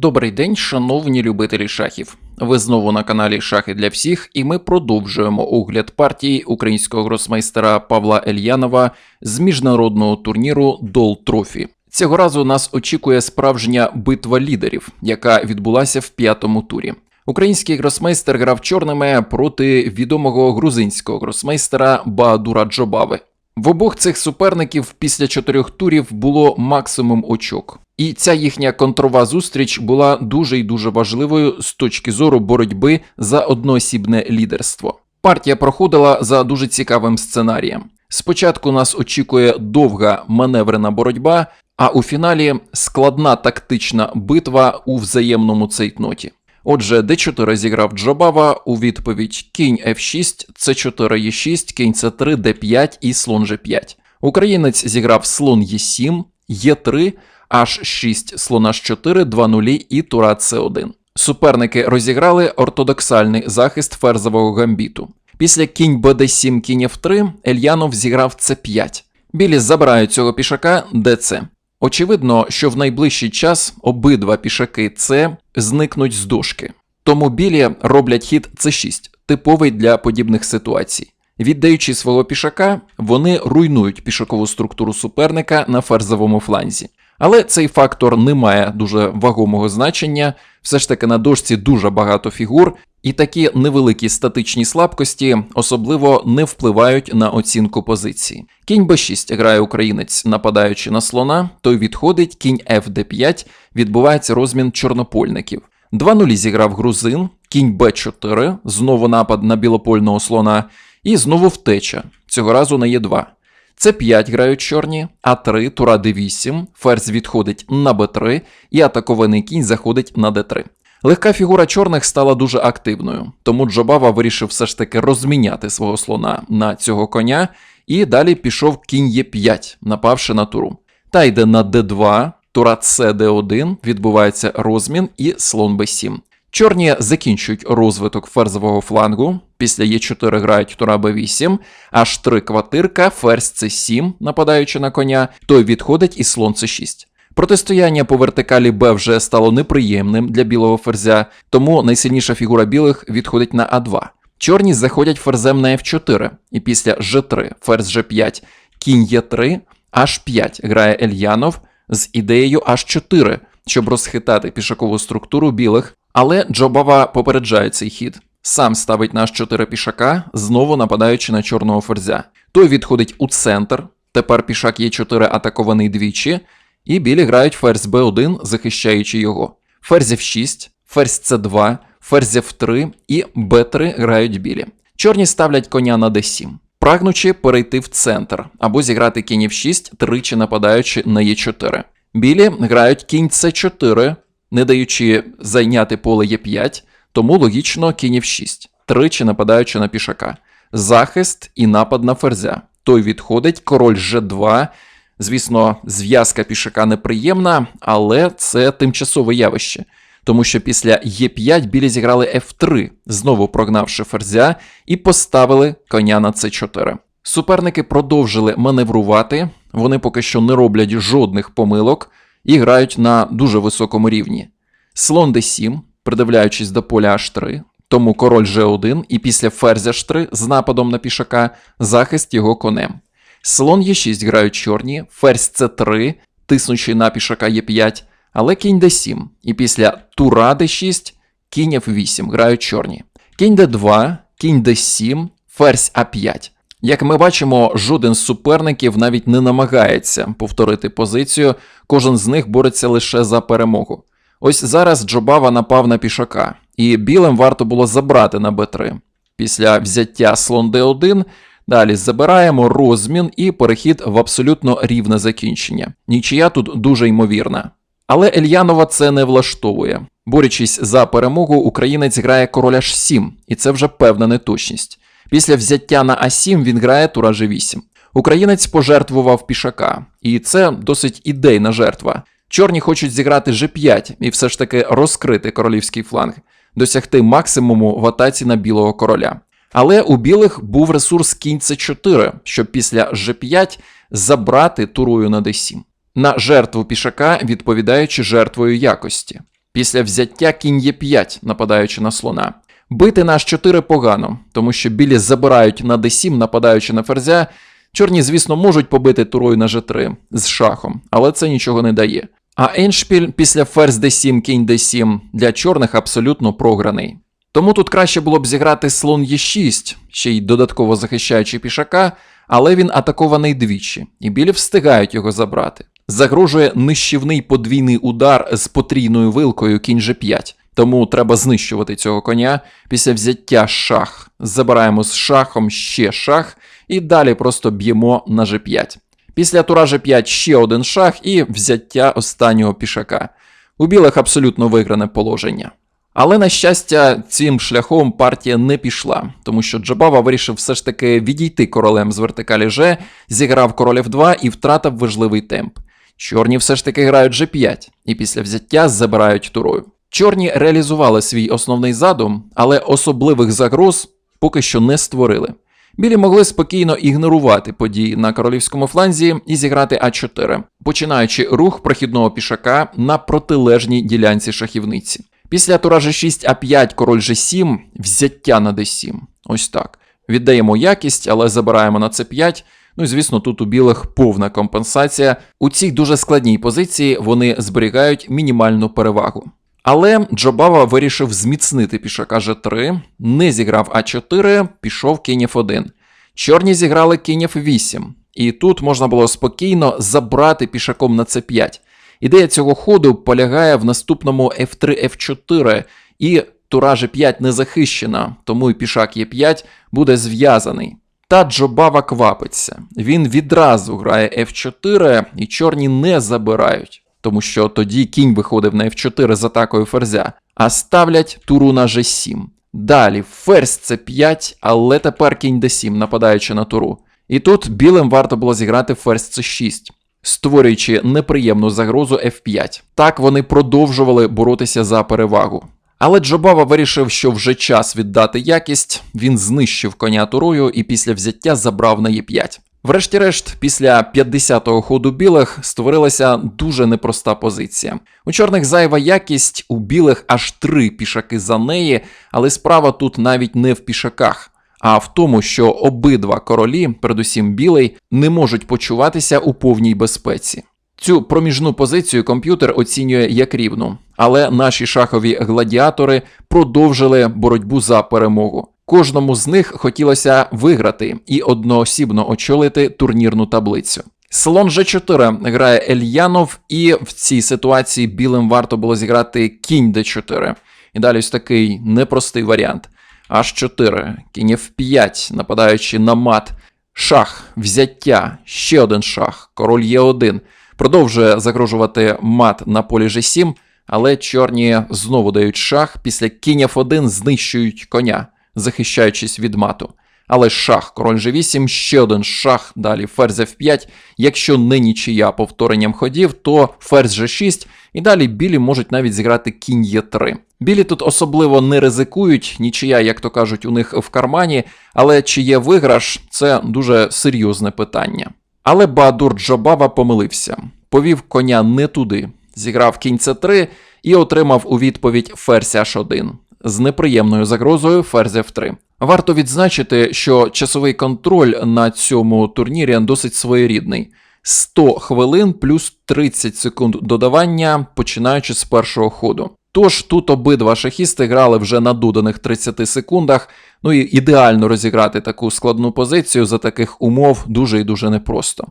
Добрий день, шановні любителі шахів. Ви знову на каналі Шахи для всіх, і ми продовжуємо огляд партії українського гросмейстера Павла Ельянова з міжнародного турніру Дол Трофі. Цього разу нас очікує справжня битва лідерів, яка відбулася в п'ятому турі. Український гросмейстер грав чорними проти відомого грузинського гросмейстера Баадура Джобави. В обох цих суперників після чотирьох турів було максимум очок. І ця їхня контрова зустріч була дуже і дуже важливою з точки зору боротьби за одноосібне лідерство. Партія проходила за дуже цікавим сценарієм. Спочатку нас очікує довга маневрена боротьба, а у фіналі складна тактична битва у взаємному цейтноті. Отже, d4 зіграв Джобава у відповідь кінь f6, c4 e6, кінь c3, d5 і слон g5. Українець зіграв слон e7, e3, h6, слона h4, 2 нулі і тура c1. Суперники розіграли ортодоксальний захист ферзового гамбіту. Після кінь bd7, кінь f3 Ельянов зіграв c5. Білі забирають цього пішака dc. Очевидно, що в найближчий час обидва пішаки С зникнуть з дошки. Тому білі роблять хід С6, типовий для подібних ситуацій. Віддаючи свого пішака, вони руйнують пішакову структуру суперника на ферзовому фланзі. Але цей фактор не має дуже вагомого значення, все ж таки на дошці дуже багато фігур, і такі невеликі статичні слабкості особливо не впливають на оцінку позиції. Кінь b6 грає українець, нападаючи на слона, той відходить, кінь fd5, відбувається розмін чорнопольників. 2-0 зіграв грузин, кінь b4, знову напад на білопольного слона, і знову втеча, цього разу на e2. С5 грають чорні, А3, тура d8, ферзь відходить на Б3, і атакований кінь заходить на Д3. Легка фігура чорних стала дуже активною, тому Джобава вирішив все ж таки розміняти свого слона на цього коня, і далі пішов кінь Е5, напавши на туру. Та йде на Д2, тура С Д1, відбувається розмін і слон Б7. Чорні закінчують розвиток ферзового флангу. Після Е4 грають тура Б8, аж 3 квартирка, ферзь С7, нападаючи на коня, той відходить і слон С6. Протистояння по вертикалі Б вже стало неприємним для білого ферзя, тому найсильніша фігура білих відходить на А2. Чорні заходять ферзем на F4, і після G3, ферзь G5, кінь Е3, H5 грає Ельянов з ідеєю H4, щоб розхитати пішакову структуру білих, але Джобава попереджає цей хід. Сам ставить на H4 пішака, знову нападаючи на чорного ферзя. Той відходить у центр. Тепер пішак Е4 атакований двічі, і білі грають ферзь b1, захищаючи його. Ферзь f6, ферзь c2, ферзь f3 і b3 грають білі. Чорні ставлять коня на d7, прагнучи перейти в центр або зіграти кінь f6, тричі нападаючи на e4. Білі грають кінь c4, не даючи зайняти поле e5, тому логічно кінь f6, тричі нападаючи на пішака. Захист і напад на ферзя. Той відходить, король g2. Звісно, зв'язка пішака неприємна, але це тимчасове явище, тому що після Е5 білі зіграли F3, знову прогнавши ферзя, і поставили коня на С4. Суперники продовжили маневрувати, вони поки що не роблять жодних помилок і грають на дуже високому рівні. Слон d7, придивляючись до поля H3, тому король G1 і після ферзя H3 з нападом на пішака захист його конем. Слон Е6 грають чорні, ферзь С3, тиснучи на пішака Е5, але кінь Д7. І після тура Д6, кінь F8 грають чорні. Кінь Д2, кінь Д7, ферзь А5. Як ми бачимо, жоден з суперників навіть не намагається повторити позицію, кожен з них бореться лише за перемогу. Ось зараз Джобава напав на пішака, і білим варто було забрати на Б3. Після взяття слон Д1 Далі забираємо розмін і перехід в абсолютно рівне закінчення. Нічия тут дуже ймовірна. Але Ельянова це не влаштовує. Борючись за перемогу, українець грає король H7, і це вже певна неточність. Після взяття на А7 він грає тура G8. Українець пожертвував пішака, і це досить ідейна жертва. Чорні хочуть зіграти G5 і все ж таки розкрити королівський фланг, досягти максимуму в атаці на білого короля. Але у білих був ресурс кінь С4, щоб після G5 забрати турою на D7. На жертву пішака відповідаючи жертвою якості. Після взяття кінь Е5, нападаючи на слона. Бити на H4 погано, тому що білі забирають на d7, нападаючи на ферзя. Чорні, звісно, можуть побити турою на G3 з шахом, але це нічого не дає. А Еншпіль після ферзь d7, кінь d7 для чорних абсолютно програний. Тому тут краще було б зіграти слон Е6, ще й додатково захищаючи пішака, але він атакований двічі, і білі встигають його забрати. Загрожує нищівний подвійний удар з потрійною вилкою кінь G5. Тому треба знищувати цього коня після взяття шах. Забираємо з шахом ще шах, і далі просто б'ємо на G5. Після тура G5 ще один шах і взяття останнього пішака. У білих абсолютно вигране положення. Але, на щастя, цим шляхом партія не пішла, тому що Джабава вирішив все ж таки відійти королем з вертикалі G, зіграв король F2 і втратив важливий темп. Чорні все ж таки грають G5, і після взяття забирають турою. Чорні реалізували свій основний задум, але особливих загроз поки що не створили. Білі могли спокійно ігнорувати події на королівському фланзі і зіграти А4, починаючи рух прохідного пішака на протилежній ділянці шахівниці. Після тура G6 А5, король G7, взяття на D7. Ось так. Віддаємо якість, але забираємо на C5. Ну і звісно, тут у білих повна компенсація. У цій дуже складній позиції вони зберігають мінімальну перевагу. Але Джобава вирішив зміцнити пішака G3, не зіграв А4, пішов кінь F1. Чорні зіграли кінь F8, і тут можна було спокійно забрати пішаком на C5. Ідея цього ходу полягає в наступному F3 F4, і тура G5 не захищена, тому і пішак Е5 буде зв'язаний. Та Джобава квапиться. Він відразу грає F4, і чорні не забирають тому що тоді кінь виходив на F4 з атакою ферзя, а ставлять туру на G7. Далі ферзь C5, але тепер кінь D7, нападаючи на туру. І тут білим варто було зіграти ферзь C6, створюючи неприємну загрозу F5. Так вони продовжували боротися за перевагу. Але Джобава вирішив, що вже час віддати якість, він знищив коня турою і після взяття забрав на Е5. Врешті-решт, після 50-го ходу білих створилася дуже непроста позиція. У чорних зайва якість, у білих аж три пішаки за неї, але справа тут навіть не в пішаках, а в тому, що обидва королі, передусім білий, не можуть почуватися у повній безпеці. Цю проміжну позицію комп'ютер оцінює як рівну, але наші шахові гладіатори продовжили боротьбу за перемогу. Кожному з них хотілося виграти і одноосібно очолити турнірну таблицю. Слон G4 грає Ельянов, і в цій ситуації білим варто було зіграти кінь D4. І далі ось такий непростий варіант. H4, кінь F5, нападаючи на мат, шах, взяття, ще один шах, король Е1. Продовжує загрожувати мат на полі G7, але чорні знову дають шах, після кінь F1 знищують коня захищаючись від мату. Але шах, король G8, ще один шах, далі ферзь F5. Якщо не нічия повторенням ходів, то ферзь G6, і далі білі можуть навіть зіграти кінь Е3. Білі тут особливо не ризикують, нічия, як то кажуть, у них в кармані, але чи є виграш, це дуже серйозне питання. Але Баадур Джабава помилився, повів коня не туди, зіграв кінь С3 і отримав у відповідь ферзь H1 з неприємною загрозою ферзь F3. Варто відзначити, що часовий контроль на цьому турнірі досить своєрідний. 100 хвилин плюс 30 секунд додавання, починаючи з першого ходу. Тож тут обидва шахісти грали вже на доданих 30 секундах, ну і ідеально розіграти таку складну позицію за таких умов дуже і дуже непросто.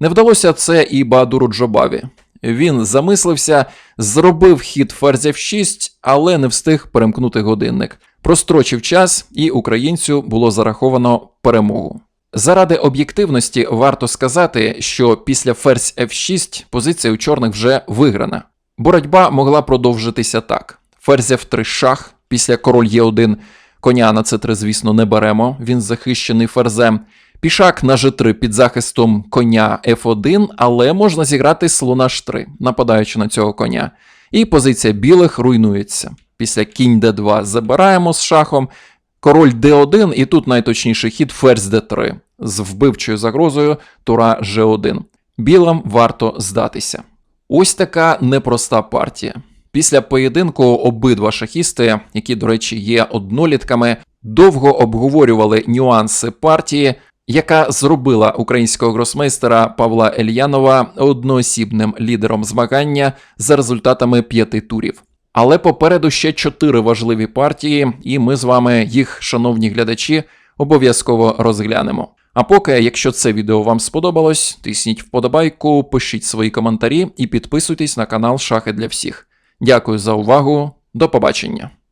Не вдалося це і Баадуру Джобаві. Він замислився, зробив хід ферзь F6, але не встиг перемкнути годинник. Прострочив час, і українцю було зараховано перемогу. Заради об'єктивності варто сказати, що після ферзь F6 позиція у чорних вже виграна. Боротьба могла продовжитися так: ферзь F3 шах, після король Е1, коня на С3, звісно, не беремо, він захищений ферзем. Пішак на G3 під захистом коня F1, але можна зіграти слона H3, нападаючи на цього коня. І позиція білих руйнується. Після кінь d2 забираємо з шахом. Король d1, і тут найточніший хід ферзь d3 з вбивчою загрозою тура g1. Білим варто здатися. Ось така непроста партія. Після поєдинку обидва шахісти, які, до речі, є однолітками, довго обговорювали нюанси партії, яка зробила українського гросмейстера Павла Ельянова одноосібним лідером змагання за результатами п'яти турів. Але попереду ще чотири важливі партії, і ми з вами їх, шановні глядачі, обов'язково розглянемо. А поки, якщо це відео вам сподобалось, тисніть вподобайку, пишіть свої коментарі і підписуйтесь на канал Шахи для всіх. Дякую за увагу, до побачення.